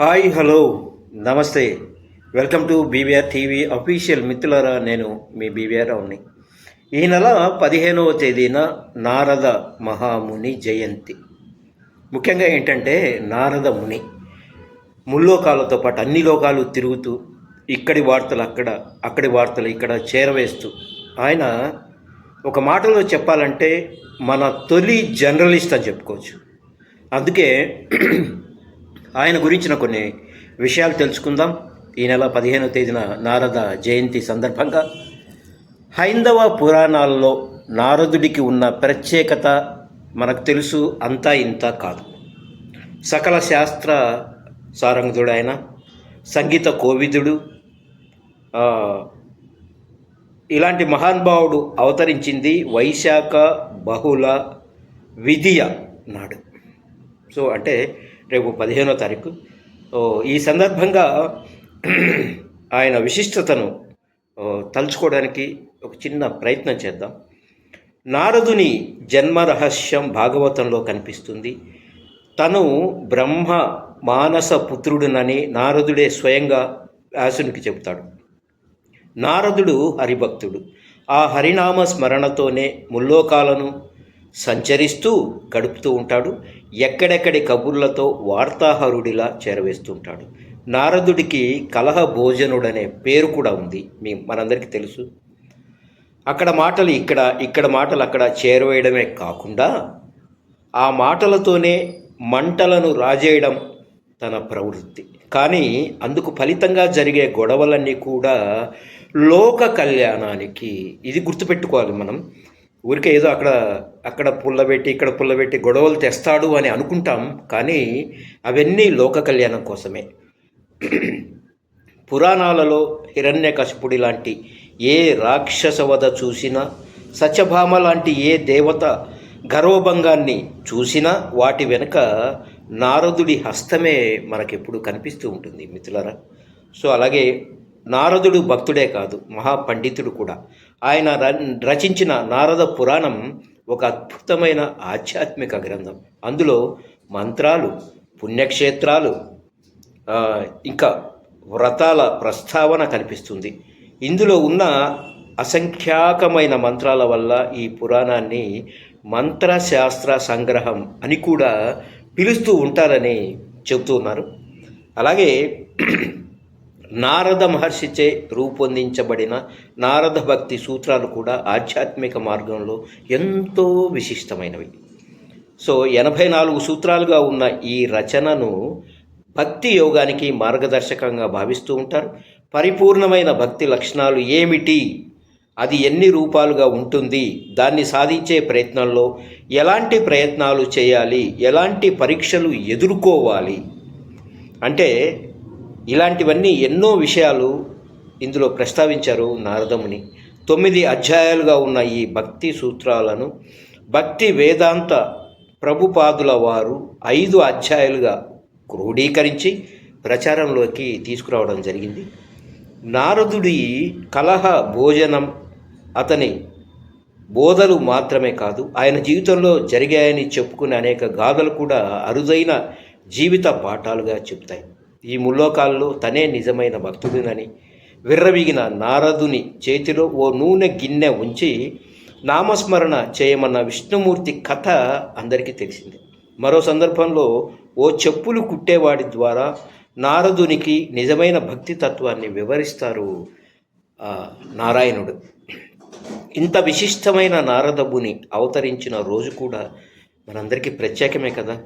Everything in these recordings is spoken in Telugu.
హాయ్ హలో నమస్తే. Welcome to BVR TV official మిత్రులరా నేను మీ బీవీఆర్ రావుని ఈ నెల పదిహేనవ తేదీన నారద మహాముని జయంతి. ముఖ్యంగా ఏంటంటే నారద ముని. ముల్లోకాలతో పాటు అన్ని లోకాలు తిరుగుతూ ఇక్కడి వార్తలు అక్కడ అక్కడి వార్తలు ఇక్కడ చేరవేస్తూ ఆయన ఒక మాటలో చెప్పాలంటే మన తొలి జర్నలిస్ట్ అని చెప్పుకోవచ్చు. అందుకే ఆయన గురించిన కొన్ని విషయాలు తెలుసుకుందాం. ఈ నెల పదిహేనవ తేదీన నారద జయంతి సందర్భంగా హైందవ పురాణాల్లో నారదుడికి ఉన్న ప్రత్యేకత మనకు తెలుసు అంతా ఇంత కాదు. సకల శాస్త్ర సారంగుడు ఆయన సంగీత కోవిదుడు ఇలాంటి మహానుభావుడు అవతరించింది వైశాఖ బహుళ విధియ నాడు. సో అంటే రేపు పదిహేనో తారీఖు. ఈ సందర్భంగా ఆయన విశిష్టతను తలుచుకోవడానికి ఒక చిన్న ప్రయత్నం చేద్దాం. నారదుని జన్మ రహస్యం భాగవతంలో కనిపిస్తుంది. తను బ్రహ్మ మానస పుత్రుడునని నారదుడే స్వయంగా వ్యాసునికి చెబుతాడు. నారదుడు హరిభక్తుడు. ఆ హరినామ స్మరణతోనే ముల్లోకాలను సంచరిస్తూ గడుపుతూ ఉంటాడు. ఎక్కడెక్కడి కబుర్లతో వార్తాహరుడిలా చేరవేస్తుంటాడు. నారదుడికి కలహ భోజనుడనే పేరు కూడా ఉంది. మీ మనందరికీ తెలుసు. అక్కడ మాటలు ఇక్కడ ఇక్కడ మాటలు అక్కడ చేరవేయడమే కాకుండా ఆ మాటలతోనే మంటలను రాజేయడం తన ప్రవృత్తి. కానీ అందుకు ఫలితంగా జరిగే గొడవలన్నీ కూడా లోక కళ్యాణానికి ఇది గుర్తుపెట్టుకోవాలి మనం. ఊరికే ఏదో అక్కడ అక్కడ పుల్లబెట్టి ఇక్కడ పుల్లబెట్టి గొడవలు తెస్తాడు అని అనుకుంటాం కానీ అవన్నీ లోక కళ్యాణం కోసమే. పురాణాలలో హిరణ్యకశపుడి లాంటి ఏ రాక్షస వద చూసినా సత్యభామ లాంటి ఏ దేవత గర్వభంగాన్ని చూసినా వాటి వెనుక నారదుడి హస్తమే మనకెప్పుడు కనిపిస్తూ ఉంటుంది మిత్రులరా. సో అలాగే నారదుడు భక్తుడే కాదు మహాపండితుడు కూడా. ఆయన రచించిన నారద పురాణం ఒక అద్భుతమైన ఆధ్యాత్మిక గ్రంథం. అందులో మంత్రాలు పుణ్యక్షేత్రాలు ఇంకా వ్రతాల ప్రస్తావన కనిపిస్తుంది. ఇందులో ఉన్న అసంఖ్యాకమైన మంత్రాల వల్ల ఈ పురాణాన్ని మంత్రశాస్త్ర సంగ్రహం అని కూడా పిలుస్తూ ఉంటారని చెబుతూ ఉన్నారు. అలాగే నారద మహర్షిచే రూపొందించబడిన నారద భక్తి సూత్రాలు కూడా ఆధ్యాత్మిక మార్గంలో ఎంతో విశిష్టమైనవి. సో ఎనభై నాలుగు సూత్రాలుగా ఉన్న ఈ రచనను భక్తి యోగానికి మార్గదర్శకంగా భావిస్తూ ఉంటారు. పరిపూర్ణమైన భక్తి లక్షణాలు ఏమిటి? అది ఎన్ని రూపాలుగా ఉంటుంది? దాన్ని సాధించే ప్రయత్నంలో ఎలాంటి ప్రయత్నాలు చేయాలి? ఎలాంటి పరీక్షలు ఎదుర్కోవాలి? అంటే ఇలాంటివన్నీ ఎన్నో విషయాలు ఇందులో ప్రస్తావించారు నారదముని. తొమ్మిది అధ్యాయాలుగా ఉన్న ఈ భక్తి సూత్రాలను భక్తి వేదాంత ప్రభుపాదుల వారు ఐదు అధ్యాయాలుగా క్రోడీకరించి ప్రచారంలోకి తీసుకురావడం జరిగింది. నారదుడి కలహ భోజనం అతని బోధలు మాత్రమే కాదు ఆయన జీవితంలో జరిగాయని చెప్పుకునే అనేక గాథలు కూడా అరుదైన జీవిత పాఠాలుగా చెప్తాయి. ఈ ముల్లోకాల్లో తనే నిజమైన భక్తుడినని విర్రవిగిన నారదుని చేతిలో ఓ నూనె గిన్నె ఉంచి నామస్మరణ చేయమన్న విష్ణుమూర్తి కథ అందరికీ తెలిసింది. మరో సందర్భంలో ఓ చెప్పులు కుట్టేవాడి ద్వారా నారదునికి నిజమైన భక్తి తత్వాన్ని వివరిస్తారు నారాయణుడు. ఇంత విశిష్టమైన నారదముని అవతరించిన రోజు కూడా మనందరికీ ప్రత్యేకమే కదా?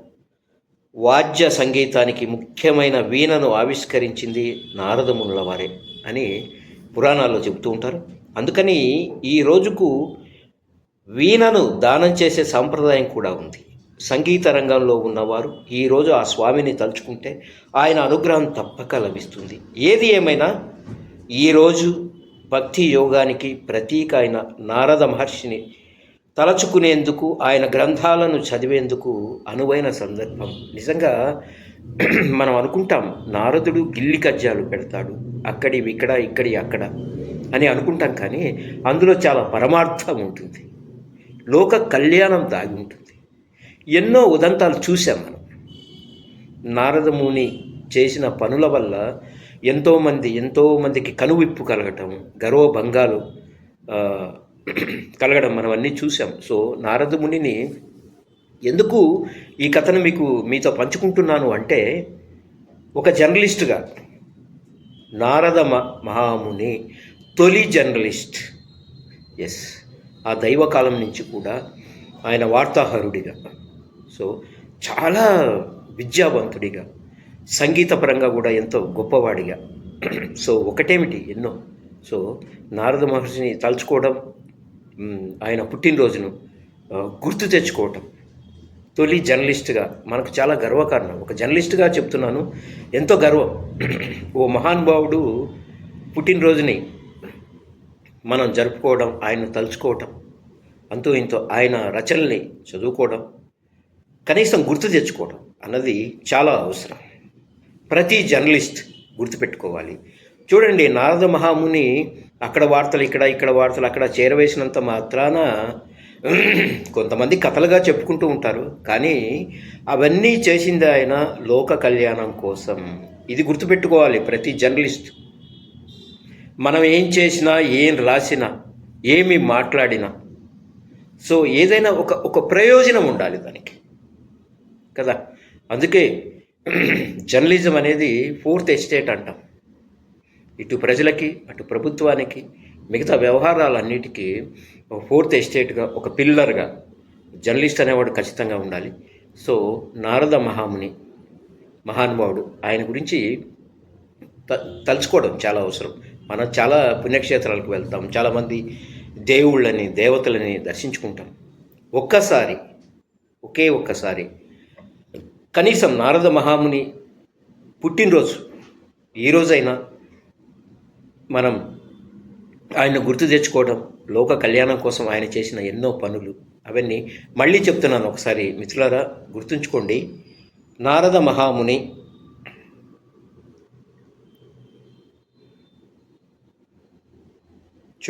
వాద్య సంగీతానికి ముఖ్యమైన వీణను ఆవిష్కరించింది నారదమునుల వారే అని పురాణాల్లో చెబుతూ ఉంటారు. అందుకని ఈ రోజుకు వీణను దానం చేసే సాంప్రదాయం కూడా ఉంది. సంగీత రంగంలో ఉన్నవారు ఈరోజు ఆ స్వామిని తలుచుకుంటే ఆయన అనుగ్రహం తప్పక లభిస్తుంది. ఏది ఏమైనా ఈరోజు భక్తి యోగానికి ప్రతీక అయిన నారద మహర్షిని తలచుకునేందుకు ఆయన గ్రంథాలను చదివేందుకు అనువైన సందర్భం. నిజంగా మనం అనుకుంటాం నారదుడు గిల్లి కజ్జాలు పెడతాడు అక్కడి ఇక్కడ ఇక్కడి అక్కడ అని అనుకుంటాం కానీ అందులో చాలా పరమార్థం ఉంటుంది. లోక కళ్యాణం దాగి ఉంటుంది. ఎన్నో ఉదంతాలు చూసాం మనం. నారదముని చేసిన పనుల వల్ల ఎంతోమంది ఎంతోమందికి కనువిప్పు కలగటం గర్వభంగాలు కలగడం మనం అన్నీ చూసాం సో నారద మునిని ఎందుకు ఈ కథను మీకు మీతో పంచుకుంటున్నాను అంటే ఒక జర్నలిస్ట్గా నారద మ- మహాముని తొలి జర్నలిస్ట్. ఎస్ ఆ దైవకాలం నుంచి కూడా ఆయన వార్తాహరుడిగా. సో చాలా విద్యావంతుడిగా సంగీతపరంగా కూడా ఎంతో గొప్పవాడిగా. సో ఒకటేమిటి? ఎన్నో. సో నారద మహర్షిని తలుచుకోవడం ఆయన పుట్టినరోజును గుర్తు తెచ్చుకోవటం. తొలి జర్నలిస్ట్గా మనకు చాలా గర్వకారణం. ఒక జర్నలిస్ట్గా చెప్తున్నాను ఎంతో గర్వం. ఓ మహానుభావుడు పుట్టినరోజుని మనం జరుపుకోవడం ఆయన తలుచుకోవటం అంతో ఇంతో ఆయన రచనల్ని చదువుకోవడం కనీసం గుర్తు తెచ్చుకోవడం అన్నది చాలా అవసరం. ప్రతి జర్నలిస్ట్ గుర్తుపెట్టుకోవాలి. చూడండి నారద మహాముని అక్కడ వార్తలు ఇక్కడ ఇక్కడ వార్తలు అక్కడ చేరవేసినంత మాత్రాన కొంతమంది కథలుగా చెప్పుకుంటూ ఉంటారు. కానీ అవన్నీ చేసింది ఆయన లోక కళ్యాణం కోసం. ఇది గుర్తుపెట్టుకోవాలి ప్రతి జర్నలిస్ట్. మనం ఏం చేసినా ఏం రాసినా ఏమి మాట్లాడినా. సో ఏదైనా ఒక ఒక ప్రయోజనం ఉండాలి దానికి. కదా? అందుకే జర్నలిజం అనేది ఫోర్త్ ఎస్టేట్ అంటాం. ఇటు ప్రజలకి అటు ప్రభుత్వానికి మిగతా వ్యవహారాలన్నిటికీ ఒక ఫోర్త్ ఎస్టేట్గా ఒక పిల్లర్గా జర్నలిస్ట్ అనేవాడు ఖచ్చితంగా ఉండాలి. సో నారద మహాముని మహానుభావుడు ఆయన గురించి త- తలుచుకోవడం చాలా అవసరం. మనం చాలా పుణ్యక్షేత్రాలకు వెళ్తాం చాలామంది దేవుళ్ళని దేవతలని దర్శించుకుంటాం. ఒక్కసారి ఒకే ఒక్కసారి కనీసం నారద మహాముని పుట్టినరోజు ఈ రోజైనా మనం ఆయన గుర్తు తెచ్చుకోవడం లోక కళ్యాణం కోసం ఆయన చేసిన ఎన్నో పనులు. అవన్నీ మళ్ళీ చెప్తున్నాను ఒకసారి. మిత్రులారా గుర్తుంచుకోండి. నారద మహాముని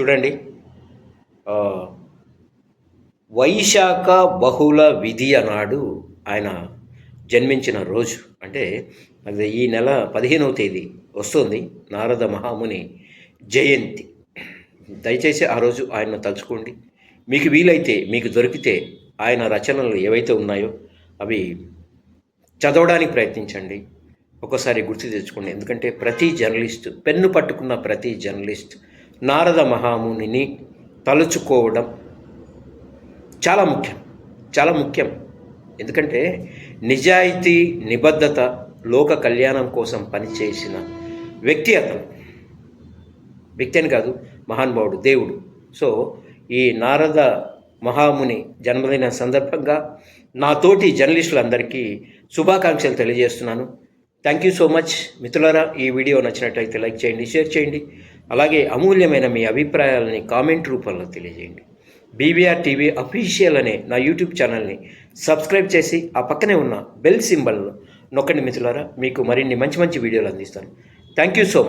చూడండి. వైశాఖ బహుళ విధి అన్నాడు ఆయన జన్మించిన రోజు. అంటే అది ఈ నెల పదిహేనవ తేదీ వస్తుంది నారద మహాముని జయంతి. దయచేసి ఆ రోజు ఆయన తలుచుకోండి. మీకు వీలైతే మీకు దొరికితే ఆయన రచనలు ఏవైతే ఉన్నాయో అవి చదవడానికి ప్రయత్నించండి. ఒకసారి గుర్తు తెచ్చుకోండి. ఎందుకంటే ప్రతి జర్నలిస్ట్ పెన్ను పట్టుకున్న ప్రతి జర్నలిస్ట్ నారద మహామునిని తలుచుకోవడం చాలా ముఖ్యం. చాలా ముఖ్యం. ఎందుకంటే నిజాయితీ నిబద్ధత లోక కళ్యాణం కోసం పనిచేసిన వ్యక్తి అతను. వ్యక్తి అని కాదు మహానుభావుడు దేవుడు. సో ఈ నారద మహాముని జన్మదిన సందర్భంగా నా తోటి జర్నలిస్టులందరికీ శుభాకాంక్షలు తెలియజేస్తున్నాను. థ్యాంక్ యూ సో మచ్ మిత్రులారా ఈ వీడియో నచ్చినట్లయితే లైక్ చేయండి షేర్ చేయండి. అలాగే అమూల్యమైన మీ అభిప్రాయాలని కామెంట్ రూపంలో తెలియజేయండి. బీవీఆర్ టీవీ అఫీషియల్ అనే నా యూట్యూబ్ ఛానల్ని సబ్స్క్రైబ్ చేసి ఆ పక్కనే ఉన్న బెల్ సింబల్ నొక్కండి మిత్రులారా. మీకు మరిన్ని మంచి మంచి వీడియోలు అందిస్తాను. Thank you so much